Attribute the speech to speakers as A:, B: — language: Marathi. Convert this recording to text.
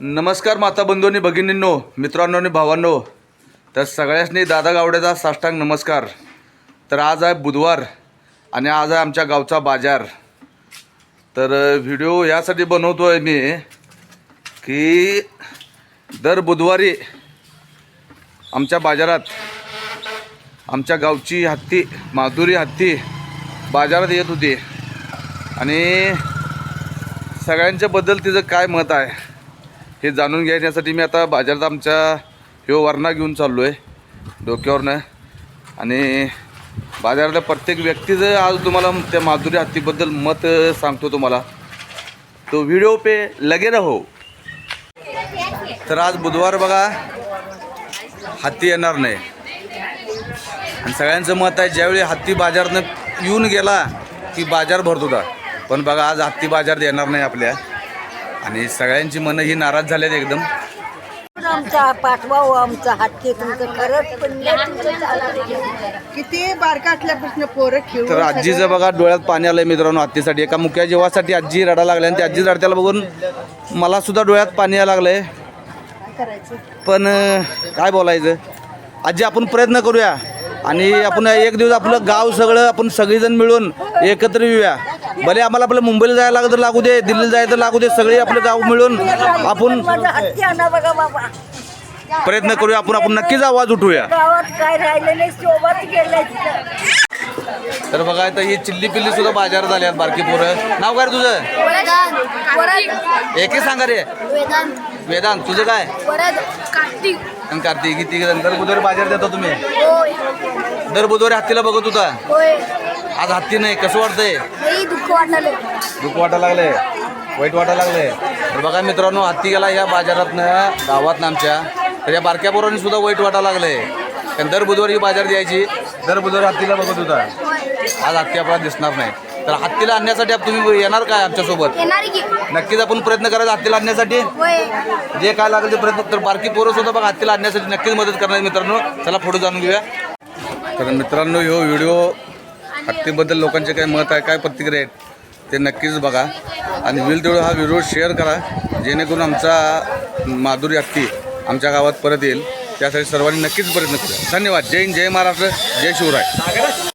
A: नमस्कार माता बंधूंनी भगिनींनो मित्रांनो आणि भावांनो. तर सगळ्यांनी दादा गावड्याचा साष्टांग नमस्कार. तर आज आहे बुधवार आणि आज आहे आमच्या गावचा बाजार. तर व्हिडिओ यासाठी बनवतो आहे मी की दर बुधवारी आमच्या बाजारात आमच्या गावची हत्ती माधुरी हत्ती बाजारात येत होती. आणि सगळ्यांच्याबद्दल तिचं काय मत आहे? हे जाणून घेण्यासाठी मी आता बाजारात आमच्या ह्यो वरणा घेऊन चाललो आहे डोक्यावरनं. आणि बाजारातल्या प्रत्येक व्यक्तीचं आज तुम्हाला त्या माधुरी हत्तीबद्दल मत सांगतो तुम्हाला. तो व्हिडिओ पे लगे रहो. तर आज बुधवार बघा हत्ती येणार नाही. आणि सगळ्यांचं मत आहे ज्यावेळी हत्ती बाजारनं येऊन गेला की बाजार भरत होता. पण बघा आज हत्ती बाजार येणार नाही आपल्या. आणि सगळ्यांची मनं ही नाराज झाल्यात एकदम.
B: आमचा पाठवाव आमचा हत्ती तुमचं खरंच.
C: किती बारका असल्यापासून पोरं खेळून
A: तर आजीचं बघा डोळ्यात पाणी आलंय मित्रांनो हत्तीसाठी एका मुख्या जेवासाठी आजी रडा लागल्या आणि त्या आजी रडत्याला बघून मला सुद्धा डोळ्यात पाणी यायला लागलंय. पण अं, काय बोलायचं? आजी आपण प्रयत्न करूया. आणि आपण एक दिवस आपलं गाव सगळं आपण सगळेजण मिळून एकत्र येऊया. भले आम्हाला आपलं मुंबईला जायला लागलं तर लागू दे दिल्लीला जायचं तर लागू दे सगळे आपलं गाव मिळून आपण प्रयत्न करूया आपण आपण नक्कीच आवाज उठवूया.
B: तिथं
A: तर बघा इथं ही चिल्ली पिल्ली सुद्धा बाजारात आली आहेत बारकी पोरं. नाव काय तुझं? एकही सांगा रे.
D: वेदांत.
A: तुझं काय?
D: कार्तिक
A: आणि कार्तिक किती जण? दर बुधवारी बाजार देता तुम्ही? दर बुधवारी हत्तीला बघत होता? आज हत्ती नाही कसं वाटतंय?
D: दुःख वाटलं
A: दुःख वाटायला लागले वाईट वाटायला लागले तर बघा मित्रांनो हत्ती गेला या बाजारातनं गावातनं आमच्या. तर या बारक्या पोरांनी सुद्धा वाईट वाटायला लागले कारण दर बुधवारी बाजार द्यायची. दर बुधवारी हत्तीला बघत होता. आज हत्ती आपल्याला दिसणार नाही. तर हत्तीला आणण्यासाठी तुम्ही येणार काय आमच्यासोबत? नक्कीच आपण प्रयत्न करायचा हत्तीला आणण्यासाठी. जे काय लागेल ते प्रयत्न तर बारकी पोरं सुद्धा बघा हत्तीला आणण्यासाठी नक्कीच मदत करणार मित्रांनो. चला पुढे जाणून घेऊया. तर मित्रांनो ह्यो व्हिडिओ हत्तीबद्दल लोकांचे काय मत आहे काय प्रतिक्रिया आहेत ते नक्कीच बघा. आणि होईल तेवढं हा व्हिडिओ शेअर करा जेणेकरून आमचा माधुरी हत्ती आमच्या गावात परत येईल. त्यासाठी सर्वांनी नक्कीच प्रयत्न करा धन्यवाद. जय हिंद जय महाराष्ट्र जय शिवराय.